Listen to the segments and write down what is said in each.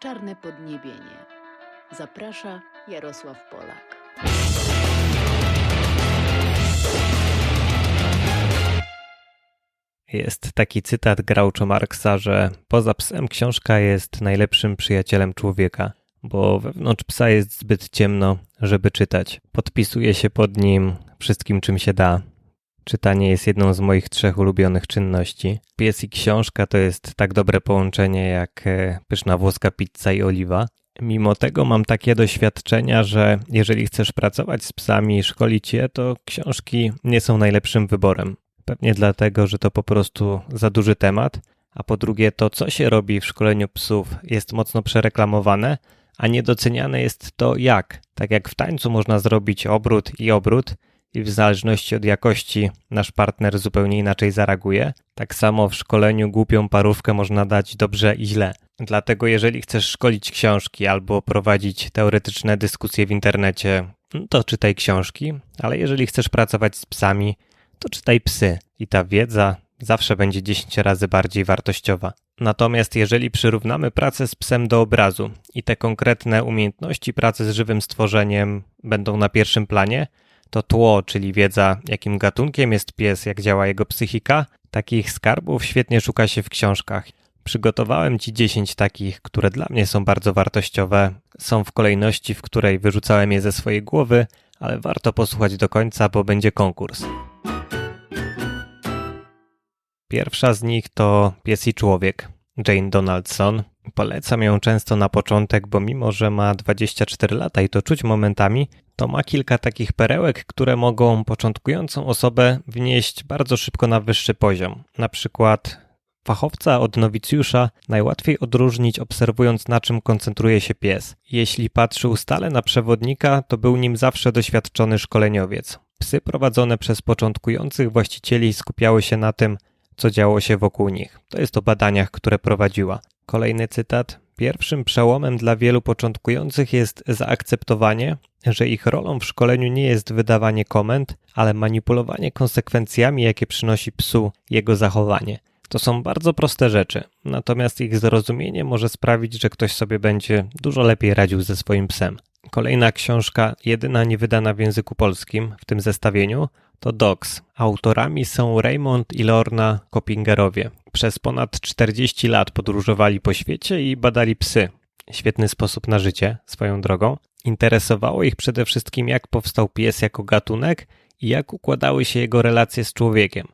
Czarne podniebienie. Zaprasza Jarosław Polak. Jest taki cytat Groucho Marxa, że poza psem książka jest najlepszym przyjacielem człowieka, bo wewnątrz psa jest zbyt ciemno, żeby czytać. Podpisuje się pod nim wszystkim, czym się da. Czytanie jest jedną z moich trzech ulubionych czynności. Pies i książka to jest tak dobre połączenie jak e, pyszna włoska pizza i oliwa. Mimo tego mam takie doświadczenia, że jeżeli chcesz pracować z psami i szkolić je, to książki nie są najlepszym wyborem. Pewnie dlatego, że to po prostu za duży temat, a po drugie to, co się robi w szkoleniu psów, jest mocno przereklamowane, a niedoceniane jest to jak. Tak jak w tańcu można zrobić obrót i obrót, i w zależności od jakości nasz partner zupełnie inaczej zareaguje, tak samo w szkoleniu głupią parówkę można dać dobrze i źle. Dlatego jeżeli chcesz szkolić książki albo prowadzić teoretyczne dyskusje w internecie, to czytaj książki, ale jeżeli chcesz pracować z psami, to czytaj psy i ta wiedza zawsze będzie 10 razy bardziej wartościowa. Natomiast jeżeli przyrównamy pracę z psem do obrazu i te konkretne umiejętności pracy z żywym stworzeniem będą na pierwszym planie, to tło, czyli wiedza, jakim gatunkiem jest pies, jak działa jego psychika, takich skarbów świetnie szuka się w książkach. Przygotowałem Ci 10 takich, które dla mnie są bardzo wartościowe. Są w kolejności, w której wyrzucałem je ze swojej głowy, ale warto posłuchać do końca, bo będzie konkurs. Pierwsza z nich to Pies i Człowiek, Jane Donaldson. Polecam ją często na początek, bo mimo, że ma 24 lata i to czuć momentami, to ma kilka takich perełek, które mogą początkującą osobę wnieść bardzo szybko na wyższy poziom. Na przykład fachowca od nowicjusza najłatwiej odróżnić obserwując na czym koncentruje się pies. Jeśli patrzył stale na przewodnika, to był nim zawsze doświadczony szkoleniowiec. Psy prowadzone przez początkujących właścicieli skupiały się na tym, co działo się wokół nich. To jest o badaniach, które prowadziła. Kolejny cytat. Pierwszym przełomem dla wielu początkujących jest zaakceptowanie, że ich rolą w szkoleniu nie jest wydawanie komend, ale manipulowanie konsekwencjami, jakie przynosi psu jego zachowanie. To są bardzo proste rzeczy, natomiast ich zrozumienie może sprawić, że ktoś sobie będzie dużo lepiej radził ze swoim psem. Kolejna książka, jedyna nie wydana w języku polskim w tym zestawieniu, to Dogs. Autorami są Raymond i Lorna Kopingerowie. Przez ponad 40 lat podróżowali po świecie i badali psy. Świetny sposób na życie, swoją drogą. Interesowało ich przede wszystkim, jak powstał pies jako gatunek i jak układały się jego relacje z człowiekiem.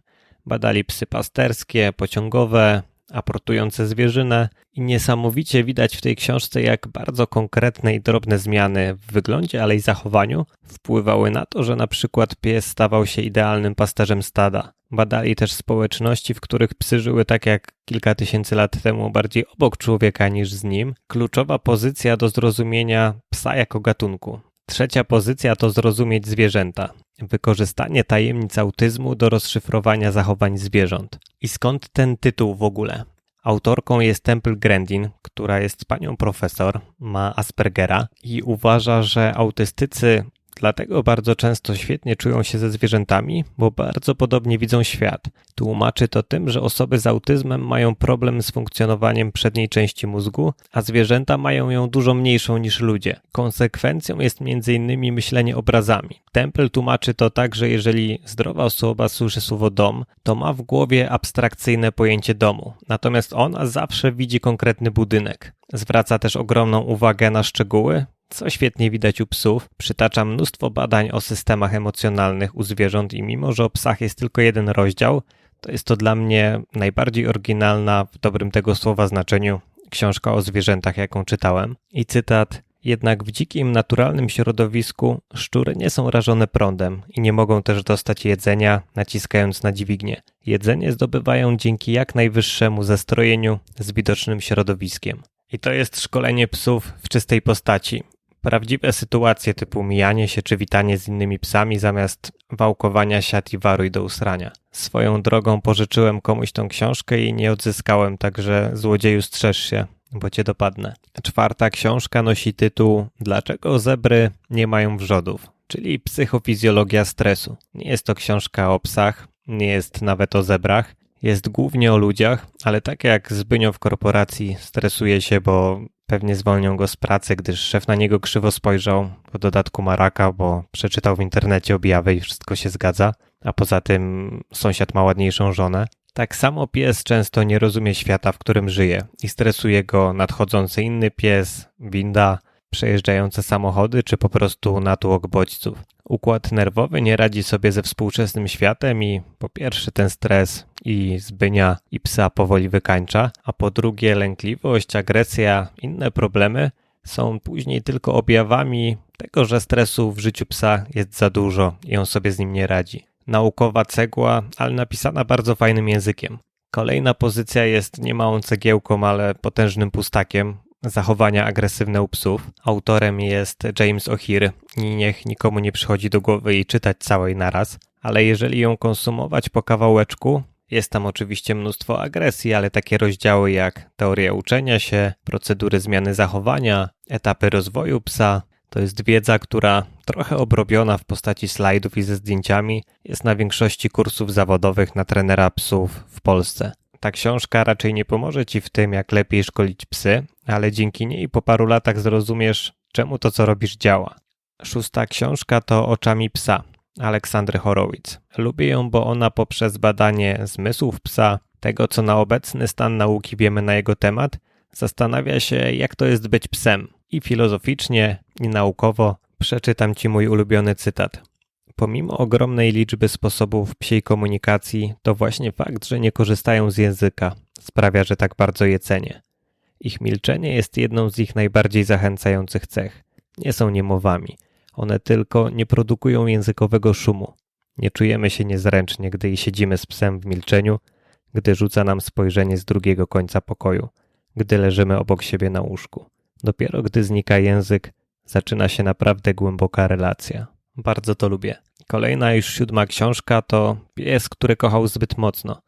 Badali psy pasterskie, pociągowe, aportujące zwierzynę i niesamowicie widać w tej książce, jak bardzo konkretne i drobne zmiany w wyglądzie, ale i zachowaniu wpływały na to, że na przykład pies stawał się idealnym pasterzem stada. Badali też społeczności, w których psy żyły tak jak kilka tysięcy lat temu, bardziej obok człowieka niż z nim. Kluczowa pozycja do zrozumienia psa jako gatunku. Trzecia pozycja to zrozumieć zwierzęta. Wykorzystanie tajemnic autyzmu do rozszyfrowania zachowań zwierząt. I skąd ten tytuł w ogóle? Autorką jest Temple Grandin, która jest panią profesor, ma Aspergera i uważa, że autystycy Dlatego bardzo często świetnie czują się ze zwierzętami, bo bardzo podobnie widzą świat. Tłumaczy to tym, że osoby z autyzmem mają problem z funkcjonowaniem przedniej części mózgu, a zwierzęta mają ją dużo mniejszą niż ludzie. Konsekwencją jest m.in. myślenie obrazami. Temple tłumaczy to tak, że jeżeli zdrowa osoba słyszy słowo dom, to ma w głowie abstrakcyjne pojęcie domu, natomiast ona zawsze widzi konkretny budynek. Zwraca też ogromną uwagę na szczegóły, co świetnie widać u psów. Przytacza mnóstwo badań o systemach emocjonalnych u zwierząt i mimo, że o psach jest tylko jeden rozdział, to jest to dla mnie najbardziej oryginalna, w dobrym tego słowa znaczeniu, książka o zwierzętach, jaką czytałem. I cytat. Jednak w dzikim, naturalnym środowisku szczury nie są rażone prądem i nie mogą też dostać jedzenia, naciskając na dźwignię. Jedzenie zdobywają dzięki jak najwyższemu zestrojeniu z widocznym środowiskiem. I to jest szkolenie psów w czystej postaci prawdziwe sytuacje typu mijanie się czy witanie z innymi psami zamiast wałkowania siat i waruj do usrania. Swoją drogą pożyczyłem komuś tą książkę i nie odzyskałem, także złodzieju strzeż się, bo cię dopadnę. Czwarta książka nosi tytuł Dlaczego zebry nie mają wrzodów? Czyli psychofizjologia stresu. Nie jest to książka o psach, nie jest nawet o zebrach, Jest głównie o ludziach, ale tak jak Zbynio w korporacji stresuje się, bo pewnie zwolnią go z pracy, gdyż szef na niego krzywo spojrzał. W dodatku ma raka, bo przeczytał w internecie objawy i wszystko się zgadza, a poza tym sąsiad ma ładniejszą żonę. Tak samo pies często nie rozumie świata, w którym żyje i stresuje go nadchodzący inny pies, winda, przejeżdżające samochody czy po prostu natłok bodźców. Układ nerwowy nie radzi sobie ze współczesnym światem i po pierwsze ten stres i zbynia i psa powoli wykańcza, a po drugie lękliwość, agresja, inne problemy są później tylko objawami tego, że stresu w życiu psa jest za dużo i on sobie z nim nie radzi. Naukowa cegła, ale napisana bardzo fajnym językiem. Kolejna pozycja jest niemałą cegiełką, ale potężnym pustakiem, zachowania agresywne u psów. Autorem jest James O'Hear i niech nikomu nie przychodzi do głowy jej czytać całej naraz, ale jeżeli ją konsumować po kawałeczku, jest tam oczywiście mnóstwo agresji, ale takie rozdziały jak teoria uczenia się, procedury zmiany zachowania, etapy rozwoju psa, to jest wiedza, która trochę obrobiona w postaci slajdów i ze zdjęciami jest na większości kursów zawodowych na trenera psów w Polsce. Ta książka raczej nie pomoże ci w tym, jak lepiej szkolić psy, ale dzięki niej po paru latach zrozumiesz, czemu to, co robisz, działa. Szósta książka to Oczami psa Aleksandry Horowitz. Lubię ją, bo ona poprzez badanie zmysłów psa, tego co na obecny stan nauki wiemy na jego temat, zastanawia się, jak to jest być psem. I filozoficznie, i naukowo przeczytam ci mój ulubiony cytat. Pomimo ogromnej liczby sposobów psiej komunikacji, to właśnie fakt, że nie korzystają z języka, sprawia, że tak bardzo je cenię. Ich milczenie jest jedną z ich najbardziej zachęcających cech. Nie są niemowami. One tylko nie produkują językowego szumu. Nie czujemy się niezręcznie, gdy siedzimy z psem w milczeniu, gdy rzuca nam spojrzenie z drugiego końca pokoju, gdy leżymy obok siebie na łóżku. Dopiero gdy znika język, zaczyna się naprawdę głęboka relacja. Bardzo to lubię. Kolejna już siódma książka to Pies, który kochał zbyt mocno.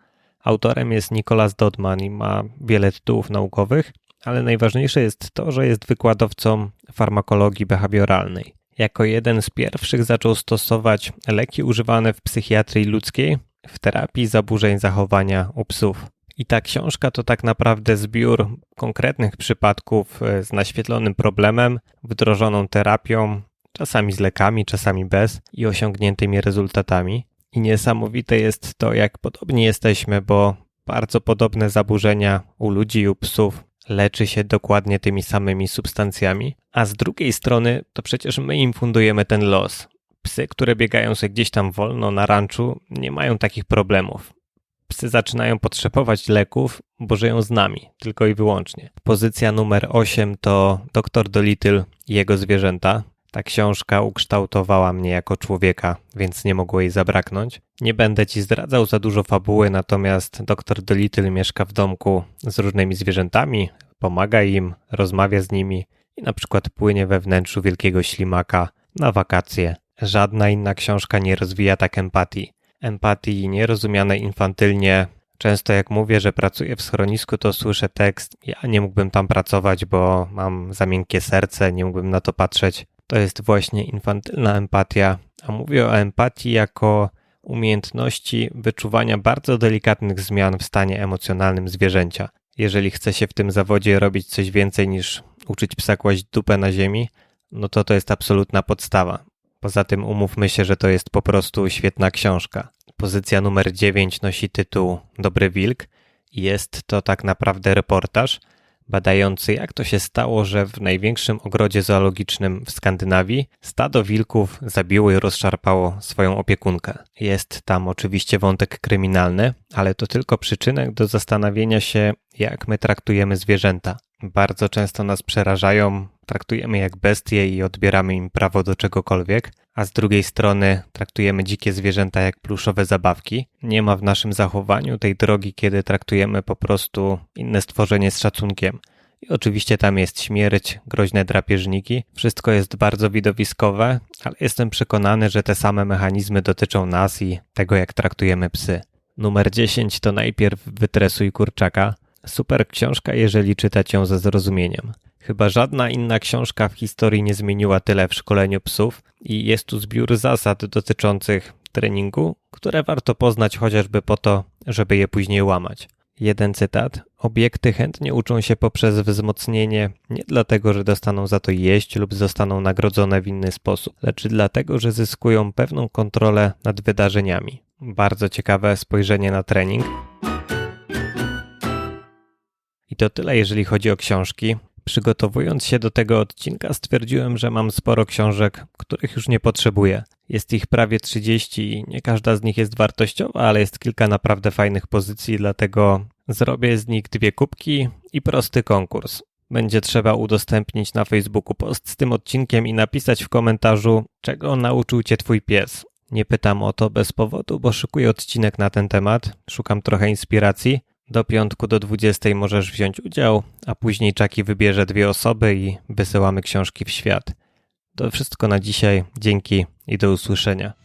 Autorem jest Nicholas Dodman i ma wiele tytułów naukowych, ale najważniejsze jest to, że jest wykładowcą farmakologii behawioralnej. Jako jeden z pierwszych zaczął stosować leki używane w psychiatrii ludzkiej w terapii zaburzeń zachowania u psów. I ta książka to tak naprawdę zbiór konkretnych przypadków z naświetlonym problemem, wdrożoną terapią, czasami z lekami, czasami bez i osiągniętymi rezultatami. I niesamowite jest to, jak podobni jesteśmy, bo bardzo podobne zaburzenia u ludzi i u psów leczy się dokładnie tymi samymi substancjami, a z drugiej strony to przecież my im fundujemy ten los. Psy, które biegają sobie gdzieś tam wolno na ranczu, nie mają takich problemów. Psy zaczynają potrzebować leków, bo żyją z nami, tylko i wyłącznie. Pozycja numer 8 to Dr. Dolittle i jego zwierzęta. Ta książka ukształtowała mnie jako człowieka, więc nie mogło jej zabraknąć. Nie będę ci zdradzał za dużo fabuły, natomiast dr Dolittle mieszka w domku z różnymi zwierzętami, pomaga im, rozmawia z nimi i na przykład płynie we wnętrzu wielkiego ślimaka na wakacje. Żadna inna książka nie rozwija tak empatii. Empatii nierozumianej infantylnie. Często jak mówię, że pracuję w schronisku, to słyszę tekst: Ja nie mógłbym tam pracować, bo mam za miękkie serce, nie mógłbym na to patrzeć to jest właśnie infantylna empatia, a mówię o empatii jako umiejętności wyczuwania bardzo delikatnych zmian w stanie emocjonalnym zwierzęcia. Jeżeli chce się w tym zawodzie robić coś więcej niż uczyć psa kłaść dupę na ziemi, no to to jest absolutna podstawa. Poza tym umówmy się, że to jest po prostu świetna książka. Pozycja numer 9 nosi tytuł Dobry Wilk. Jest to tak naprawdę reportaż, badający jak to się stało, że w największym ogrodzie zoologicznym w Skandynawii stado wilków zabiło i rozszarpało swoją opiekunkę. Jest tam oczywiście wątek kryminalny, ale to tylko przyczynek do zastanowienia się, jak my traktujemy zwierzęta. Bardzo często nas przerażają, traktujemy jak bestie i odbieramy im prawo do czegokolwiek, a z drugiej strony traktujemy dzikie zwierzęta jak pluszowe zabawki. Nie ma w naszym zachowaniu tej drogi, kiedy traktujemy po prostu inne stworzenie z szacunkiem. I oczywiście tam jest śmierć, groźne drapieżniki. Wszystko jest bardzo widowiskowe, ale jestem przekonany, że te same mechanizmy dotyczą nas i tego, jak traktujemy psy. Numer 10 to najpierw wytresuj kurczaka. Super książka, jeżeli czytać ją ze zrozumieniem. Chyba żadna inna książka w historii nie zmieniła tyle w szkoleniu psów i jest tu zbiór zasad dotyczących treningu, które warto poznać chociażby po to, żeby je później łamać. Jeden cytat. Obiekty chętnie uczą się poprzez wzmocnienie nie dlatego, że dostaną za to jeść lub zostaną nagrodzone w inny sposób, lecz dlatego, że zyskują pewną kontrolę nad wydarzeniami. Bardzo ciekawe spojrzenie na trening. I to tyle, jeżeli chodzi o książki. Przygotowując się do tego odcinka, stwierdziłem, że mam sporo książek, których już nie potrzebuję. Jest ich prawie 30 i nie każda z nich jest wartościowa, ale jest kilka naprawdę fajnych pozycji, dlatego zrobię z nich dwie kubki i prosty konkurs. Będzie trzeba udostępnić na Facebooku post z tym odcinkiem i napisać w komentarzu, czego nauczył cię twój pies. Nie pytam o to bez powodu, bo szykuję odcinek na ten temat, szukam trochę inspiracji. Do piątku do 20 możesz wziąć udział, a później Czaki wybierze dwie osoby i wysyłamy książki w świat. To wszystko na dzisiaj. Dzięki i do usłyszenia.